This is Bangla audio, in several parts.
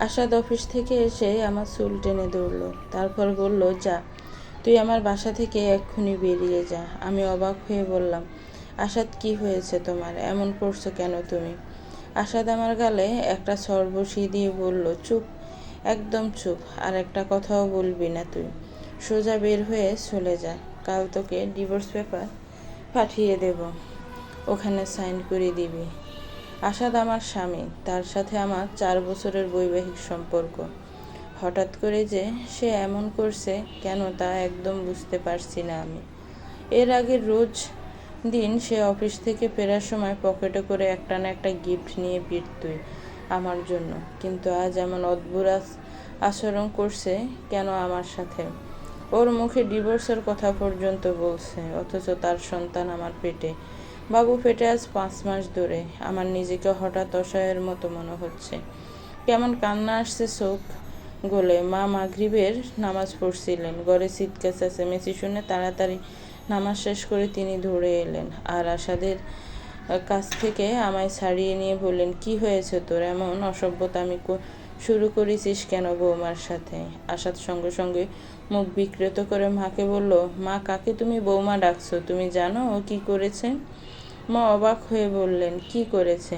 আসাদ অফিস থেকে এসে আমার চুল টেনে ধরলো। তারপর বলল, যা, তুই আমার বাসা থেকে এক্ষুনি বেরিয়ে যা। আমি অবাক হয়ে বললাম, আসাদ, কি হয়েছে তোমার? এমন করছ কেন তুমি? আসাদ আমার গালে একটা সর বসিয়ে দিয়ে বলল, চুপ, একদম চুপ, আর একটা কথাও বলবি না তুই। সোজা বের হয়ে চলে যা, কাল তোকে ডিভোর্স পেপার পাঠিয়ে দেব। ওখানে সাইন করে দিবি। আসাদ আমার স্বামী, তার সাথে আমার চার বছরের বৈবাহিক সম্পর্ক। হঠাৎ করে যে সে এমন করছে কেন তা একদম বুঝতে পারছি না আমি। এর আগে রোজ দিন সে অফিস থেকে ফেরার সময় পকেটে করে একটা না একটা গিফট নিয়ে ফিরতই আমার জন্য। কিন্তু আজ এমন অদ্ভুত আচ- আচরণ করছে কেন আমার সাথে? ওর মুখে ডিভোর্সের কথা পর্যন্ত বলছে, অথচ তার সন্তান আমার পেটে। বাবু পেটে আজ পাঁচ মাস ধরে। আমার নিজেকে হঠাৎ অসহায়ের মতো মনে হচ্ছে। কেমন কান্না আসছে চোখ গোলে। মা মাগরিবের নামাজ পড়ছিলেন। ঘরে চিৎকার চেঁচামেচি শুনে তাড়াতাড়ি নামাজ শেষ করে তিনি ধরে এলেন। আর আশাদের কাছ থেকে আমায় ছাড়িয়ে নিয়ে বললেন, কি হয়েছে তোর? এমন অসভ্যতা আমি শুরু করেছিস কেন বৌমার সাথে? আশাদ সঙ্গে সঙ্গে মুখ বিকৃত করে মাকে বলল, মা, কাকে তুমি বৌমা ডাকছো? তুমি জানো ও কি করেছে? মা অবাক হয়ে বললেন, কি করেছে?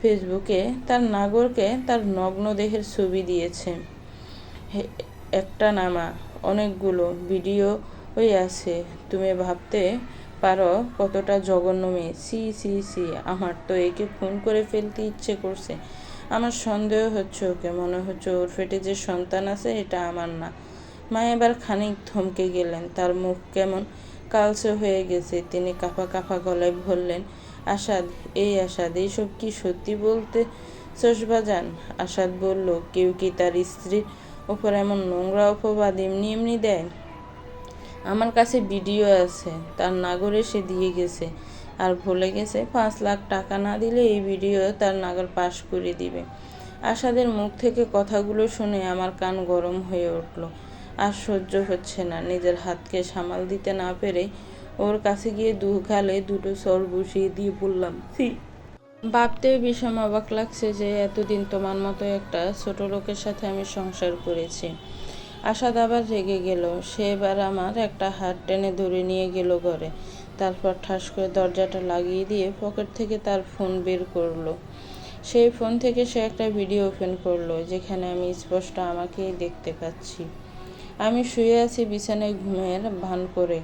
ফেসবুকে তার নাগরকে তার নগ্ন দেহের ছবি দিয়েছে। একটা নামা, অনেকগুলো ভিডিও ওই আছে। তুমি ভাবতে পারো কতটা জঘন্য মেয়ে। সি সি সি আমার তো একে খুন করে ফেলতে ইচ্ছে করছে। আমার সন্দেহ হচ্ছে ওকে, মনে হচ্ছে ওর ফেটে যে সন্তান আছে, এটা আমার না। মা এবার খানিক থমকে গেলেন। তার মুখ কেমন কালচে হয়ে গেছে। তিনি কাঁপা কাঁপা গলায় বললেন, আসাদ, এই আসাদ এইসব কি সত্যি বলতে চশবাজান আসাদ বলল, কেউ কি তার স্ত্রীর ওপর এমন নোংরা অপবাদ এমনি এমনি দেয়? আমার কাছে ভিডিও আছে, তার নাগরে সে দিয়ে গেছে, আর ভুলে গেছে পাঁচ লাখ টাকা না দিলে এই ভিডিও তার নাগর পাশ করে দিবে। আশাদের মুখ থেকে কথাগুলো শুনে আমার কান গরম হয়ে উঠল। আর সহ্য হচ্ছে না। নিজের হাতকে সামাল দিতে না পেরে ওর কাছে গিয়ে দু গালে দুটো সর বসিয়ে দিয়ে বললাম সি ভাবতেও ভীষণ অবাক লাগছে যে এতদিন তোমার মতো একটা ছোট লোকের সাথে আমি সংসার করেছি। আশাদ আবার রেগে গেল। সে এবার আমার একটা হাত টেনে ধরে নিয়ে গেল ঘরে। তারপর ঠাস করে দরজাটা লাগিয়ে দিয়ে পকেট থেকে তার ফোন বের করল। সেই ফোন থেকে সে একটা ভিডিও ওপেন করল, যেখানে আমি স্পষ্ট আমাকেই দেখতে পাচ্ছি। আমি শুয়ে আছি বিছানায় ঘুমের ভান করে,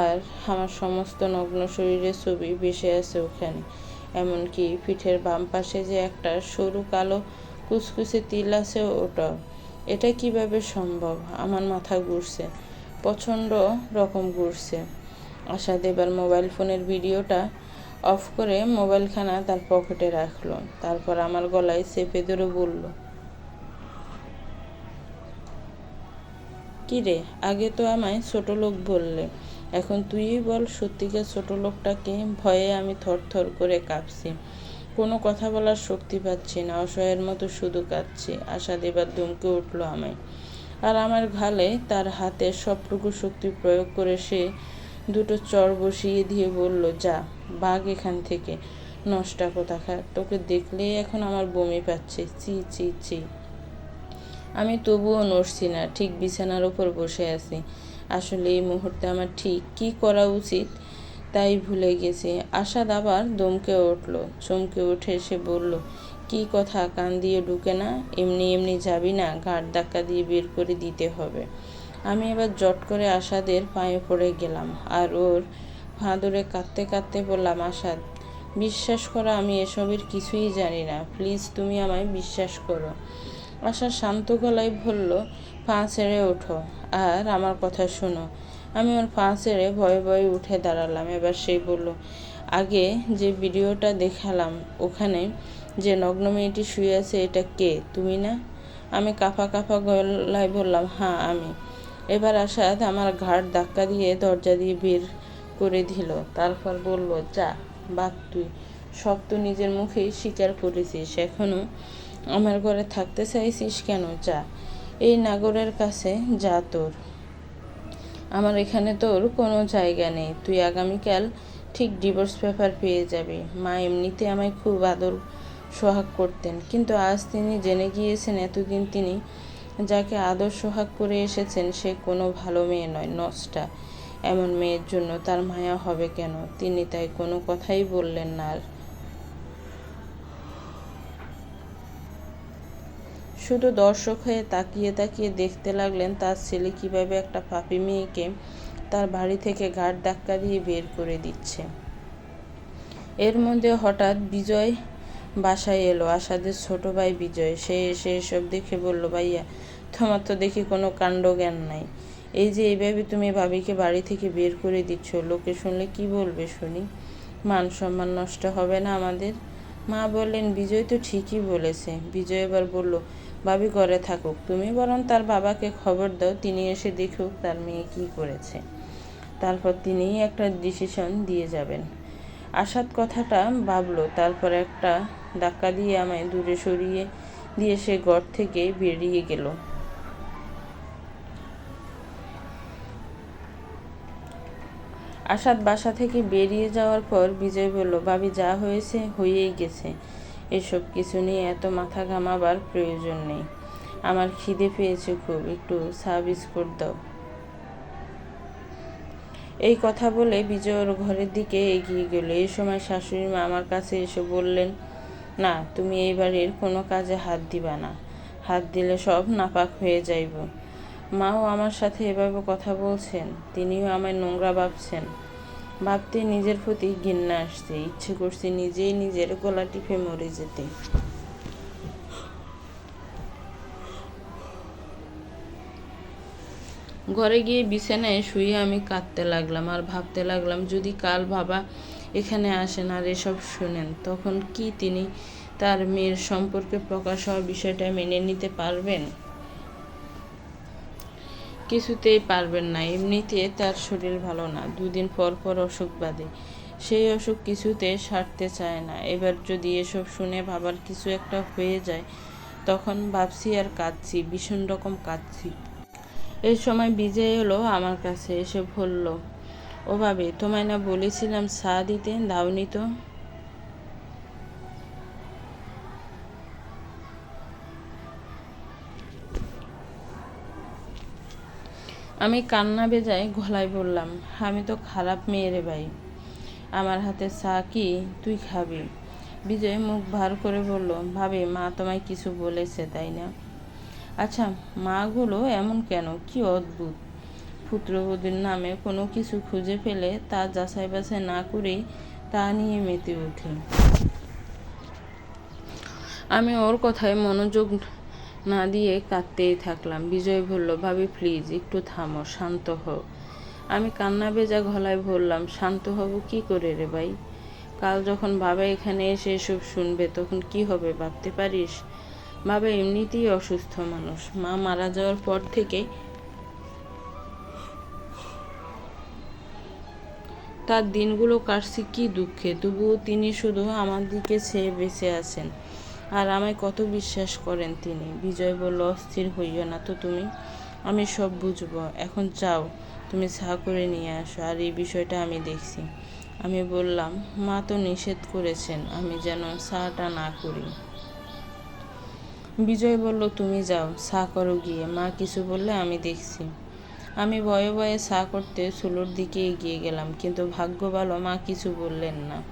আর আমার সমস্ত নগ্ন শরীরের ছবি ভেসে আছে ওখানে। এমনকি পিঠের বাম পাশে যে একটা সরু কালো কুচকুচে তিল আছে ওটা। এটা কীভাবে সম্ভব? আমার মাথা ঘুরছে, প্রচণ্ড রকম ঘুরছে। আশাদ এবার মোবাইল ফোনের ভিডিওটা অফ করে মোবাইলখানা তার পকেটে রাখল। তারপর আমার গলায় চেপে ধরে বলল কি রে আগে তো আমায় ছোট লোক বললে। এখন তুই বল সত্যিকার ছোট লোকটাকে, ভয়ে আমি থরথর করে কাঁপছি। কোনো কথা বলার শক্তি পাচ্ছি না, অসহায়ের মতো শুধু কাঁদছি। আশা দেবার ধমকে উঠল আমায়। আর আমার ঘালে তার হাতের সবটুকু শক্তি প্রয়োগ করে সে দুটো চর বসিয়ে দিয়ে বলল, যা, বাঘ এখান থেকে। নষ্টা কোথাকার, তোকে দেখলেই এখন আমার বমি পাচ্ছে। চি চি চি আমি তবুও নড়ছি না, ঠিক বিছানার ওপর বসে আছি। আসলে এই মুহূর্তে আমার ঠিক কি করা উচিত তাই ভুলে গেছি। আশাদ আবার দমকে উঠল, চমকে উঠে সে বলল, কি কথা, কান দিয়ে ঢুকে না? এমনি এমনি যাবি না? ঘাট ধাক্কা দিয়ে বের করে দিতে হবে। আমি এবার জট করে আশাদের পায়ে পড়ে গেলাম আর ওর ধরে কাঁদতে কাঁদতে বললাম, আশাদ, বিশ্বাস করো, আমি এসবের কিছুই জানি না। প্লিজ তুমি আমায় বিশ্বাস করো। আশা শান্ত গলায় বলল, পা ছেড়ে ওঠো। আর আমার কথা শোনো। আমি ওর পা ছেড়ে ভয়ে ভয়ে উঠে দাঁড়ালাম। এবার সেই বলল, আগে যে ভিডিওটা দেখালাম, ওখানে যে নগ্ন মেয়েটি শুয়ে আছে, এটা কে? তুমি না? আমি কাঁপা কাঁপা গলায় বললাম হ্যাঁ আমি। এবার আসাদ আমার ঘাট ধাক্কা দিয়ে দরজা দিয়ে বের করে দিল। তারপর বলল, যা, বাদ তুই। সব তো নিজের মুখেই স্বীকার করেছিস। এখনও আমার ঘরে থাকতে চাইছিস কেন? যা। এই নাগরের কাছে যা তোর। আমার এখানে তোর কোনো জায়গা নেই। তুই আগামীকাল ঠিক ডিভোর্স পেপার পেয়ে যাবি। মা এমনিতে আমায় খুব আদর, সোহাগ করতেন। কিন্তু আজ তিনি জেনে গিয়েছেন, এতদিন তিনি যাকে আদর, সোহাগ করে এসেছেন, সে কোনো ভালো মেয়ে নয়, নষ্টা। এমন মেয়ের জন্য তার মায়া হবে কেন? তিনি তাই কোনো কথাই বললেন না আর শুধু দর্শক হয়ে তাকিয়ে তাকিয়ে দেখতে লাগলেন তার ছেলে কীভাবে একটা পাপি মেয়েকে তার বাড়ি থেকে ঘাট ধাক্কা দিয়ে বের করে দিচ্ছে। এর মধ্যে হঠাৎ বিজয় বাসায় এলো। আসাদের ছোট ভাই বিজয়, সে এসে এসব দেখে বলল, ভাইয়া, তোমার তো দেখি কোনো কাণ্ড জ্ঞান নাই। এই যে এইভাবে তুমি ভাবিকে বাড়ি থেকে বের করে দিচ্ছ, লোকে শুনলে কি বলবে শুনি? মান সম্মান নষ্ট হবে না আমাদের? মা বললেন, বিজয় তো ঠিকই বলেছে। বিজয় এবার বলল ভাবি ঘরে থাকুক। তুমি বরং তার বাবাকে খবর দাও, তিনি এসে দেখুক তার মেয়ে কি করেছে। তারপর তিনিই একটা ডিসিশন দিয়ে যাবেন। আসাদ কথাটা ভাবলো, তারপর একটা ধাক্কা দিয়ে আমায় দূরে সরিয়ে দিয়ে সে ঘর থেকে বেরিয়ে গেল। আসাদ বাসা থেকে বেরিয়ে যাওয়ার পর বিজয় বলল, ভাবি, যা হয়েছে হয়েই গেছে। এসব কিছু নিয়ে এত মাথা ঘামাবার প্রয়োজন নেই। আমার খিদে পেয়েছে খুব, একটু চা বিস্কুট দাও। এই কথা বলে বিজয় ওর ঘরের দিকে এগিয়ে গেল। এই সময় শাশুড়ি মা আমার কাছে এসে বললেন, না, তুমি এই বাড়ির কোনো কাজে হাত দিবা না। হাত দিলে সব নাপাক হয়ে যাইব। মাও আমার সাথে এভাবে কথা বলছেন। তিনিও আমায় নোংরা ভাবছেন। ভাবতে নিজের প্রতি ঘৃণা আসছে। ইচ্ছে করছে নিজেই নিজের গলা টিপে মরে যেতে। ঘরে গিয়ে বিছানায় শুয়ে আমি কাঁদতে লাগলাম আর ভাবতে লাগলাম, যদি কাল বাবা এখানে আসেন আর এসব শোনেন, তখন কি তিনি তার মেয়ের সম্পর্কে প্রকাশ হওয়া বিষয়টা মেনে নিতে পারবেন? কিছুতেই পারবেন না। এমনিতে তার শরীর ভালো না। দুদিন পর পর অসুখ বাঁধে। সেই অসুখ কিছুতে সারতে চায় না। এবার যদি এসব শুনে ভাবার কিছু একটা হয়ে যায়, তখন ভাবছি আর কাঁদছি, ভীষণ রকম কাঁদছি। এই সময় বিজয় এলো আমার কাছে, এসে বলল, ও ভাবে, তোমায় না বলেছিলাম চা দিতে? দাওনি তো? আমি কান্না বেজায় গলায় বললাম, আমি তো খারাপ মেয়ে রে ভাই। আমার হাতে চা কি তুই খাবি? বিজয় মুখ ভার করে বলল, ভাবে, মা তোমায় কিছু বলেছে, তাই না? আচ্ছা মাগুলো এমন কেন? কি অদ্ভুত। পুত্রবধূর নামে কোনো কিছু খুঁজে ফেলে তা যাচাই বাছাই না করেই তা নিয়ে মেতে ওঠে আমি ওর কথায় মনোযোগ না দিয়ে কাঁদতেই থাকলাম। বিজয় বলল, ভাবি প্লিজ একটু থামো, শান্ত হও। আমি কান্না বেজা গলায় বললাম, শান্ত হব কি করে রে ভাই? কাল যখন বাবা এখানে এসে এসব শুনবে, তখন কি হবে ভাবতে পারিস? বাবা এমনিতেই অসুস্থ মানুষ। মা মারা যাওয়ার পর থেকে তার দিনগুলো কাটছে কি দুঃখে। তবুও তিনি শুধু আমার দিকে চেয়ে বেঁচে আছেন। আর আমায় কত বিশ্বাস করেন তিনি। বিজয় বলল, অস্থির হইও না তো তুমি? আমি সব বুঝব। এখন চাও তুমি চা করে নিয়ে আসো। আর এই বিষয়টা আমি দেখছি। আমি বললাম, মা তো নিষেধ করেছেন, আমি যেন চাটা না করি। বিজয় বলল, তুমি যাও, চা করো গিয়ে। মা কিছু বললে আমি দেখছি। আমি ভয়ে ভয়ে চা করতে চুলোর দিকে এগিয়ে গেলাম, কিন্তু ভাগ্য ভালো মা কিছু বললেন না।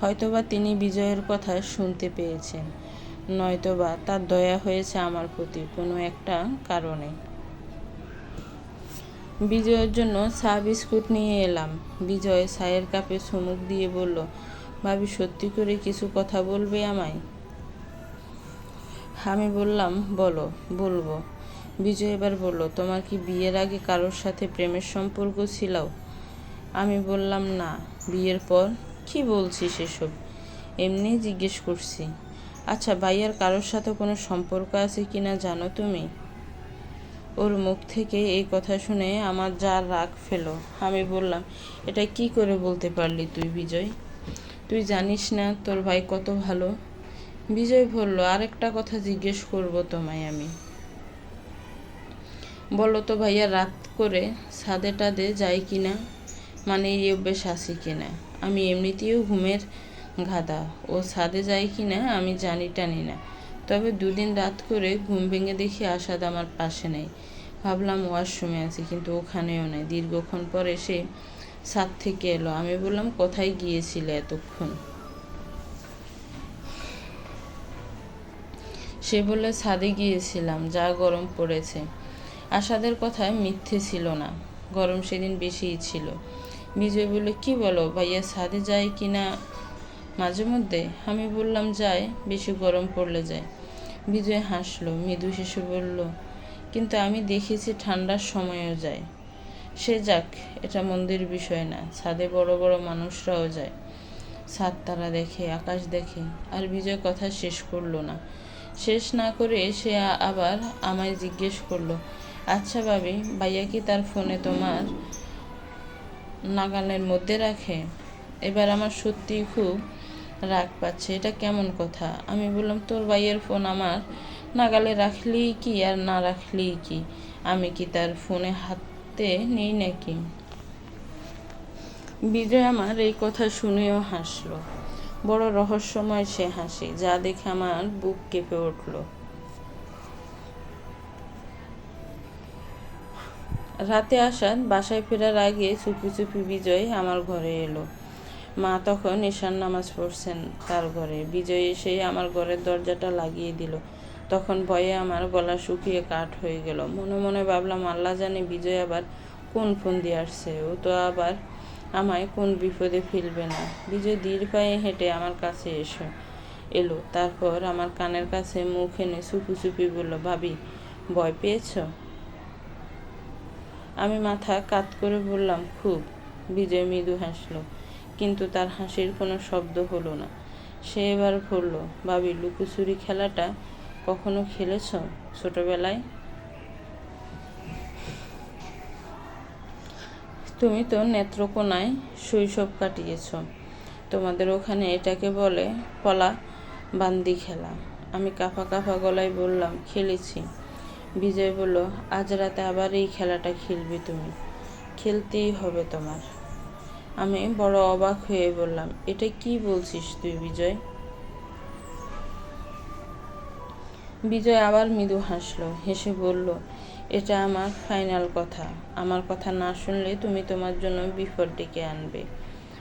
হয়তোবা তিনি বিজয়ের কথা শুনতে পেয়েছেন, নয়তোবা তার দয়া হয়েছে আমার প্রতি কোনো একটা কারণে। বিজয়ের জন্য চা বিস্কুট নিয়ে এলাম। বিজয় চায়ের কাপে চুমুক দিয়ে বলল, ভাবি, সত্যি করে কিছু কথা বলবে আমায়? আমি বললাম, বলো, বলব। বিজয় এবার বলল, তোমার কি বিয়ের আগে কারোর সাথে প্রেমের সম্পর্ক ছিল? আমি বললাম, না। বিয়ের পর কি বলছি সেসব এমনি জিজ্ঞেস করছি। আচ্ছা ভাইয়ার কারোর সাথে কোনো সম্পর্ক আছে কি না জানো তুমি? ওর মুখ থেকে এই কথা শুনে আমার যা রাগ ফেলো, আমি বললাম, এটা কি করে বলতে পারলি তুই, বিজয়? তুই জানিস না তোর ভাই কত ভালো? বিজয় বলল, আরেকটা কথা জিজ্ঞেস করব তোমায় আমি। বলো তো ভাইয়া, রাত করে ছাদে টাদে যাই কিনা? মানে এই অভ্যেস আসি কিনা? আমি এমনিতেও ঘুমের গাদা ও ছাদে যায় কি না, আমি জানি, টানি না। তবে দুদিন রাত করে ঘুম ভেঙে দেখি আসাদ আমার পাশে নেই। ভাবলাম ওয়াশরুমে আছি, কিন্তু ওখানেও নেই। দীর্ঘক্ষণ পর এসে ছাদ থেকে এলো। আমি বললাম, কোথায় গিয়েছিলে এতক্ষণ? সে বলে ছাদে গিয়েছিলাম, যা গরম পড়েছে। আশাদের কথায় মিথ্যে ছিল না। গরম সেদিন বেশিই ছিল। বিজয় বলল কি বলো, ভাইয়া ছাদে যায় কি না? মাঝে মধ্যে আমি বললাম, যায়, বেশি গরম পড়লে যায়। বিজয় হাসলো, মৃদু হেসে বলল, কিন্তু আমি দেখেছি ঠান্ডার সময়ও যায়। সে যাক, এটা মন্দির বিষয় না, ছাদে বড় বড় মানুষরাও যায়। ছাদ তারা দেখে, আকাশ দেখে, আর বিজয় কথা শেষ করল না। শেষ না করে সে আবার আমায় জিজ্ঞেস করল আচ্ছা ভাবি, ভাইয়া কি তার ফোনে তোমার নাগালের মধ্যে রাখে? এবার আমার সত্যিই খুব রাগ পাচ্ছে। এটা কেমন কথা? আমি বললাম, তোর ভাইয়ের ফোন আমার নাগালে রাখলেই কি আর না রাখলেই কি? আমি কি তার ফোনে হাতে নেই নাকি? বিজয় আমার এই কথা শুনেও হাসলো। বড় রহস্যময় সে হাসি, যা দেখে আমার বুক কেঁপে উঠল। রাতে আসাদ বাসায় ফেরার আগে চুপি চুপি বিজয় আমার ঘরে এলো। মা তখন ঈশান নামাজ পড়ছেন তার ঘরে। বিজয় এসে আমার ঘরের দরজাটা লাগিয়ে দিল। তখন ভয়ে আমার গলা শুকিয়ে কাঠ হয়ে গেল। মনে মনে ভাবলাম, আল্লাহ জানে বিজয় আবার কোন ফোন দিয়ে আসছে। ও তো আবার আমায় কোন বিপদে ফেলবে না। বিজয় দীর্ঘ পায়ে হেঁটে আমার কাছে এসো এলো। তারপর আমার কানের কাছে মুখ এনে চুপি চুপি বলল, ভাবি, ভয় পেয়েছ? আমি মাথা কাত করে বললাম, খুব। বিজয় মৃদু হাসলো। কিন্তু তার হাসির কোনো শব্দ হলো না। সে এবার বলল বাবি লুকোচুরি খেলাটা কখনো খেলেছ ছোটবেলায়? তুমি তো নেত্রকোনায় শৈশব কাটিয়েছ। তোমাদের ওখানে এটাকে বলে পলা বান্দি খেলা। আমি কাফা কাফা গলায় বললাম, খেলেছি। বিজয় বলল, আজ রাতে আবার এই খেলাটা খেলবে তুমি। খেলতেই হবে তোমার। আমি বড় অবাক হয়ে বললাম, এটা কি বলছিস তুই বিজয়? বিজয় আবার মৃদু হাসলো, হেসে বলল, এটা আমার ফাইনাল কথা। আমার কথা না শুনলে তুমি তোমার জন্য বিপদ ডেকে আনবে,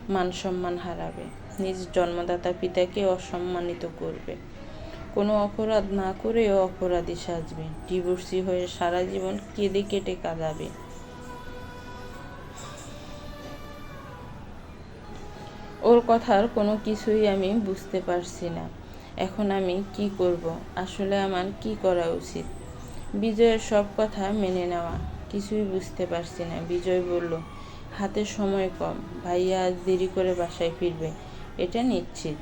মান সম্মান হারাবে। নিজ জন্মদাতা পিতাকে অসম্মানিত করবে। কোনো অপরাধ না করেও অপরাধী সাজবে। ডিভোর্সি হয়ে সারা জীবন কেঁদে কেটে কাঁদাবে। ওর কথার কোনো কিছুই আমি বুঝতে পারছি না। এখন আমি কি করব? আসলে আমার কি করা উচিত? বিজয়ের সব কথা মেনে নেওয়া। কিছুই বুঝতে পারছি না। বিজয় বলল, হাতে সময় কম। ভাইয়া আজ দেরি করে বাসায় ফিরবে। এটা নিশ্চিত।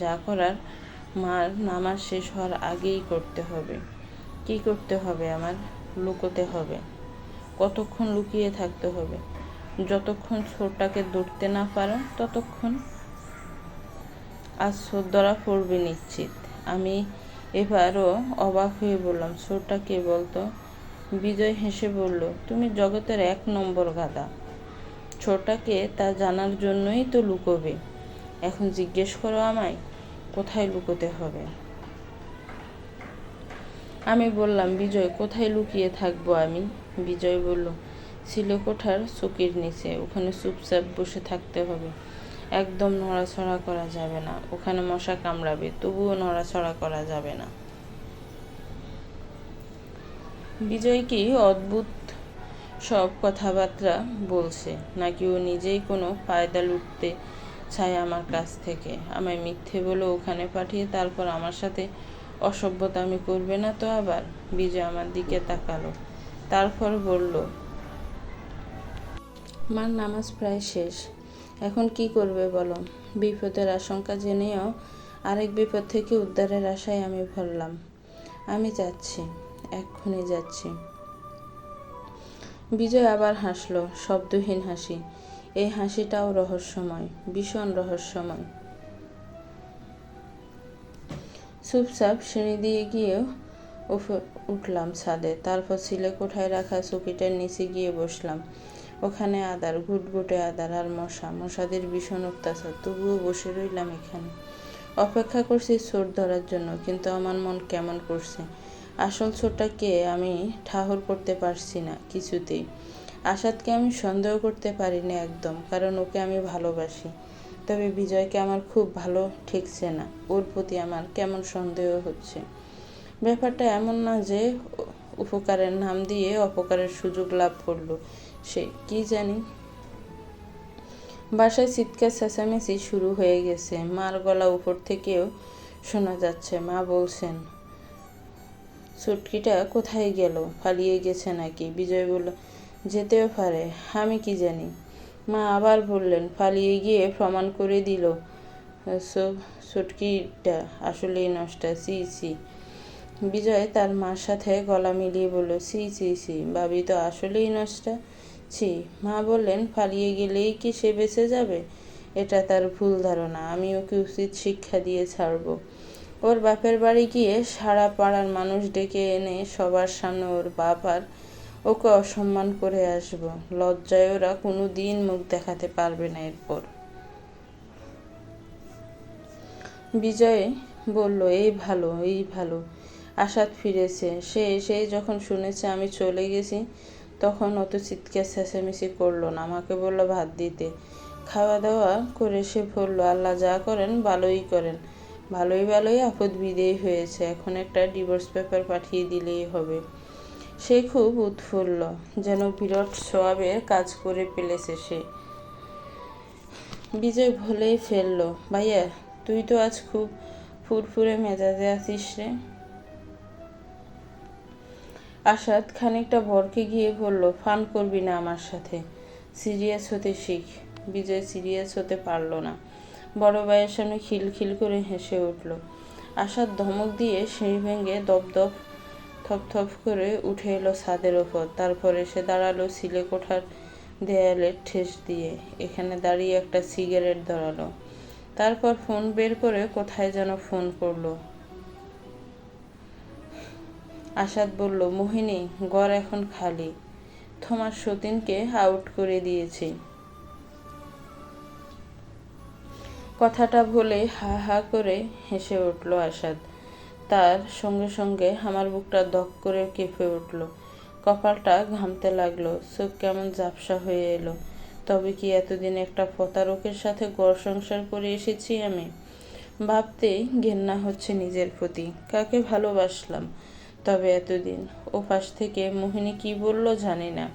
যা করার মার নামাজ শেষ হওয়ার আগেই করতে হবে। কি করতে হবে আমার? লুকোতে হবে। কতক্ষণ লুকিয়ে থাকতে হবে? যতক্ষণ ছোটটাকে ধরতে না পারো, ততক্ষণ আজ ধরা পড়বে নিশ্চিত। আমি এবারও অবাক হয়ে বললাম ছোটটা কে বলতো? বিজয় হেসে বলল, তুমি জগতের এক নম্বর গাদা ছোটটাকে তা জানার জন্যই তো লুকোবে। এখন জিজ্ঞেস করো আমায় কোথায় লুকোতে হবে? আমি বললাম, বিজয়, কোথায় লুকিয়ে থাকব আমি? বিজয় বলল সিলেকোঠার চকির নিচে, ওখানে চুপচাপ বসে থাকতে হবে। একদম নড়াচড়া করা যাবে না, ওখানে মশা কামড়াবে, তবুও নড়াচড়া করা যাবে না। বিজয় কি অদ্ভুত সব কথাবার্তা বলছে, নাকি ও নিজেই কোনো ফায়দা লুটতে চায় আমার কাছ থেকে। আমায় মিথ্যে বলে ওখানে পাঠিয়ে তারপর আমার সাথে অসভ্যতামি করবে না তো আবার? বিজয় আমার দিকে তাকালো। তারপর বলল, মার নামাজ প্রায় শেষ। এখন কি করবে বলো? বিপদের আশঙ্কা জেনেও আরেক বিপদ থেকে উদ্ধারের আশায় আমি ভরলাম। আমি যাচ্ছি, এক্ষুনি যাচ্ছি। বিজয় আবার হাসলো, শব্দহীন হাসি। এই হাসিটাও রহস্যময়, ভীষণ রহস্যময়। চুপচাপ সিঁড়ি দিয়ে গিয়ে উঠলাম ছাদে। তারপর সিলে কোঠায় রাখা চকিটার নিচে গিয়ে বসলাম। ওখানে আদার, ঘুটঘুটে আদার আর মশা। মশাদের ভীষণ অত্যাচার। তবুও বসে রইলাম এখানে। অপেক্ষা করছি চোর ধরার জন্য, কিন্তু আমার মন কেমন করছে? আসল চোরটাকে আমি ঠাহর করতে পারছি না কিছুতেই। আসাদকে আমি সন্দেহ করতে পারিনি একদম, কারণ ওকে আমি ভালোবাসি। তবে বিজয়কে আমার খুব ভালো ঠেকছে না, ওর প্রতি আমার কেমন সন্দেহ হচ্ছে। ব্যাপারটা এমন না যে উপকারের নাম দিয়ে অপকারের সুযোগ লাভ করল, সে কি জানি। বাসায় চিৎকার চেঁচামেচি শুরু হয়ে গেছে, মার গলা উপর থেকেও শোনা যাচ্ছে, মা বলছেন, চুটকিটা কোথায় গেল? পালিয়ে গেছে নাকি? বিজয় বলল যেতেও পারে, আমি কি জানি। মা আবার বললেন, পালিয়ে গিয়ে প্রমাণ করে দিল চুটকিটা আসলেই নষ্ট সি সি বিজয় তার মার সাথে গলা মিলিয়ে বলল সি সি সি বাবি তো আসলেই নষ্ট। ছি, মা বললেন, পালিয়ে গেলেই কি সে বেঁচে যাবে? এটা তার ভুল ধারণা, আমি ওকে উচিত শিক্ষা দিয়ে ছাড়ব। ওর বাপের বাড়ি গিয়ে সারা পাড়ার মানুষ ডেকে এনে সবার সামনে ওর বাপ আর ওকে অসম্মান করে আসব। লজ্জায় ওরা কোনো দিন মুখ দেখাতে পারবে না এরপর। বিজয় বলল, এই ভালো এই ভালো আসাদ ফিরেছে। সে এসে যখন শুনেছে আমি চলে গেছি, তখন অত চিৎকার চেঁচামেচি করল না। আমাকে বলল, ভাত দিতে। খাওয়া দাওয়া করে সে বলল, আল্লাহ যা করেন ভালোই করেন। ভালোই ভালোই আপদ বিদেয় হয়েছে। এখন একটা ডিভোর্স পেপার পাঠিয়ে দিলেই হবে। সে খুব উৎফুল্ল, যেন বিরাট সোয়াবের কাজ করে ফেলেছে সে। বিজয় ভুলেই ফেলল, ভাইয়া, তুই তো আজ খুব ফুরফুরে মেজাজে আছিস রে। আসাদ খানিকটা বরকে গিয়ে বলল, ফান করবি না আমার সাথে। সিরিয়াস হতে শিখ। বিজয় সিরিয়াস হতে পারল না। বড় ভাইয়ের সামনে খিলখিল করে হেসে উঠল। আসাদ ধমক দিয়ে সিঁড়ি ভেঙে দপদপ থপথপ করে উঠে এলো ছাদের ওপর। তারপর এসে দাঁড়াল সিলে কোঠার দেয়ালে ঠেস দিয়ে। এখানে দাঁড়িয়ে একটা সিগারেট ধরালো। তারপর ফোন বের করে কোথায় যেন ফোন করল। আসাদ বলল, মোহিনী গড় এখন খালি। তোমার সতীনকে আউট করে দিয়েছি। কথাটা বলে হা হা করে হেসে উঠল আসাদ। তার সঙ্গে সঙ্গে আমার বুকটা দক করে কেঁপে উঠল। কপালটা ঘামতে লাগল, চোখ কেমন ঝাপসা হয়ে এলো। তবে কি এতদিন একটা প্রতারকের সাথে গড় সংসার করে এসেছি আমি? ভাবতেই ঘেন্না হচ্ছে নিজের প্রতি, কাকে ভালোবাসলাম? তবে এতদিন ও পাশ থেকে মোহিনী কি বলল জানি না।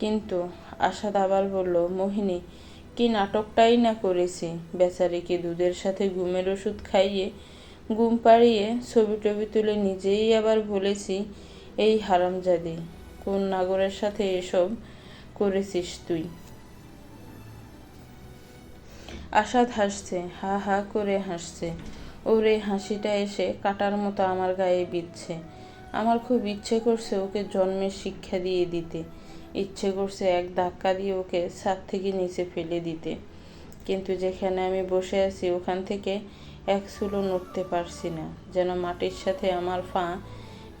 কিন্তু আশাদ আবার বলল, মোহিনী, কি নাটকটাই না করেছি? বেচারিকে দুধের সাথে ঘুমের ওষুধ খাইয়ে ঘুম পাড়িয়ে ছবি টবি তুলে নিজেই আবার বলেছি, এই হারামজাদি, কোন নাগরের সাথে এসব করেছিস তুই? আশাদ হাসছে, হা হা করে হাসছে। ওর এই হাসিটা এসে কাটার মতো আমার গায়ে বিচ্ছে আমার খুব ইচ্ছে করছে ওকে জন্মের শিক্ষা দিয়ে দিতে। ইচ্ছে করছে এক ধাক্কা দিয়ে ওকে ছাদ থেকে নিচে ফেলে দিতে। কিন্তু যেখানে আমি বসে আছি ওখান থেকে এক চুলো নড়তে পারছি না, যেন মাটির সাথে আমার পা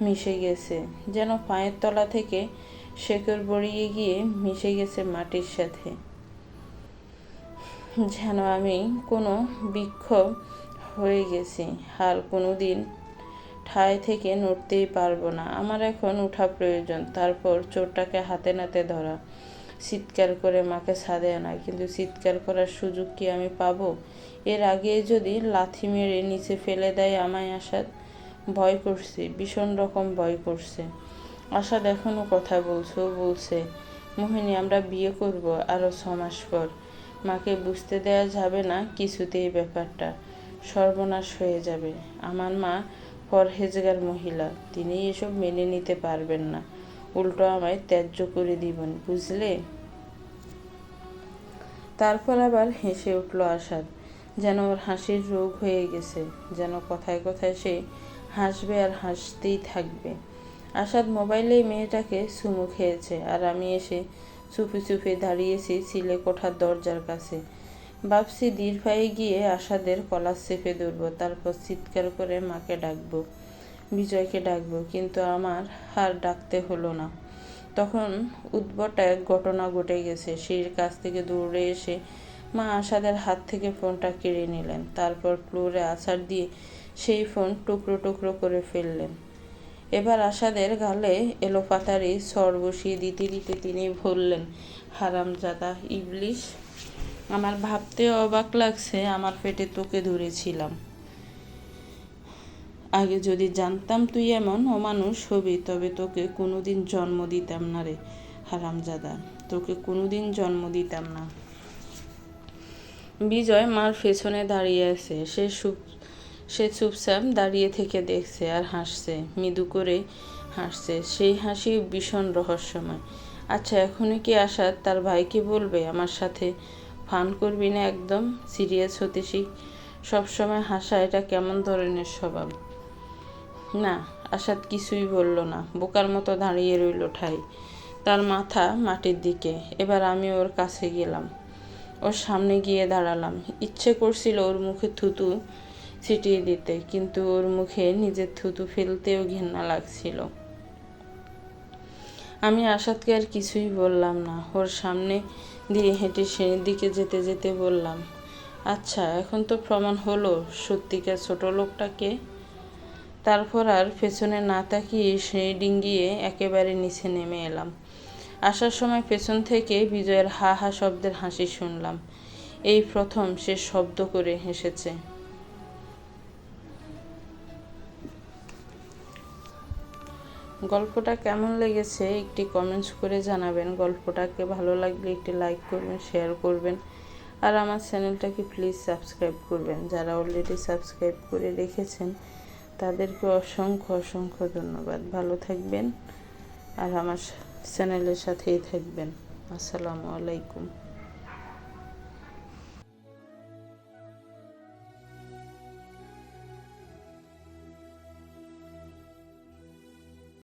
মিশে গেছে, যেন পায়ের তলা থেকে শেকড় বড়িয়ে গিয়ে মিশে গেছে মাটির সাথে। যেন আমি কোনো বিক্ষোভ হয়ে গেছি, আর কোনো দিন ঠায় থেকে নড়তেই পারব না। আমার এখন উঠা প্রয়োজন, তারপর চোরটাকে হাতে নাতে ধরা। চিৎকার করে মাকে ছাদে আনা কিন্তু চিৎকার করার সুযোগ কি আমি পাবো? এর আগে যদি লাথি মেরে নিচে ফেলে দেয় আমায় আসাদ ভয় করছে, ভীষণ রকম ভয় করছে। আসাদ এখনও কথা বলছে বলছে, মোহিনী, আমরা বিয়ে করব আরও ছ মাস পর। মাকে বুঝতে দেওয়া যাবে না কিছুতেই ব্যাপারটা। সর্বনাশ হয়ে যাবে। আমার মা পরহেজগার মহিলা তিনি এসব মেনে নিতে পারবেন না। উল্টো আমায় ত্যায্য করে দিবেন, বুঝলে? তারপর আবার হেসে উঠল আসাদ, যেন ওর হাসির রোগ হয়ে গেছে, যেন কথায় কথায় সে হাসবে আর হাসতেই থাকবে। আসাদ মোবাইলেই মেয়েটাকে চুমু খেয়েছে আর আমি এসে চুপে চুপে দাঁড়িয়েছি সিলে কোঠার দরজার কাছে। ভাবছি দীর্ঘায় গিয়ে আশাদের কলা চেপে ধরবো, তারপর চিৎকার করে মাকে ডাকবো। বিজয়কে ডাকব, কিন্তু আমার আর ডাকতে হলো না। তখন উদ্ভট এক ঘটনা ঘটে গেছে। সিঁড়ির কাছ থেকে দৌড়ে এসে মা আশাদের হাত থেকে ফোনটা কেড়ে নিলেন। তারপর ফ্লোরে আছাড় দিয়ে সেই ফোন টুকরো টুকরো করে ফেললেন। এবার আশাদের গালে এলো পাতারি সর বসিয়ে দিতে দিতে তিনি বললেন, হারামজাদা, ইবলিশ, আমার ভাবতে অবাক লাগছে, আমার পেটে তোকে ধরেছিলাম। আগে যদি জানতাম তুই এমন অমানুষ হবি, তবে তোকে কোনোদিন জন্ম দিতাম না রে হারামজাদা। তোকে কোনোদিন জন্ম দিতাম না। বিজয় মার পেছনে দাঁড়িয়ে আছে। সে সুপ, সে চুপচাপ দাঁড়িয়ে থেকে দেখছে আর হাসছে। মৃদু করে হাসছে। সেই হাসি ভীষণ রহস্যময়। আচ্ছা এখনই কি আসাদ তার ভাইকে বলবে? আমার সাথে ফান করবি না একদম? সিরিয়াস হতে শিখ। সবসময় হাসা এটা কেমন ধরনের স্বভাব? না, আসাদ কিছুই বলল না। বোকার মতো দাঁড়িয়ে রইল ঠাই, তার মাথা মাটির দিকে। এবার আমি ওর কাছে গেলাম। ওর সামনে গিয়ে দাঁড়ালাম। ইচ্ছে করছিল ওর মুখে থুতু ছিটিয়ে দিতে, কিন্তু ওর মুখে নিজের থুতু ফেলতেও ঘেন্না লাগছিল। আমি আসাদকে আর কিছুই বললাম না। ওর সামনে দিয়ে হেঁটে সিঁড়ির দিকে যেতে যেতে বললাম আচ্ছা এখন তো প্রমাণ হলো, সত্যিকার ছোট লোকটাকে তারপর আর পেছনে না তাকিয়ে সিঁড়ি ডিঙ্গিয়ে একেবারে নিচে নেমে এলাম। আসার সময় পেছন থেকে বিজয়ের হা হা শব্দের হাসি শুনলাম। এই প্রথম সে শব্দ করে হেসেছে। গল্পটা কেমন লেগেছে একটি কমেন্টস করে জানাবেন। গল্পটাকে ভালো লাগলে একটি লাইক করবেন শেয়ার করবেন। আর আমার চ্যানেলটাকে প্লিজ সাবস্ক্রাইব করবেন। যারা অলরেডি সাবস্ক্রাইব করে রেখেছেন তাদেরকে অসংখ্য অসংখ্য ধন্যবাদ। ভালো থাকবেন আর আমার চ্যানেলের সাথেই থাকবেন। আসসালামু আলাইকুম।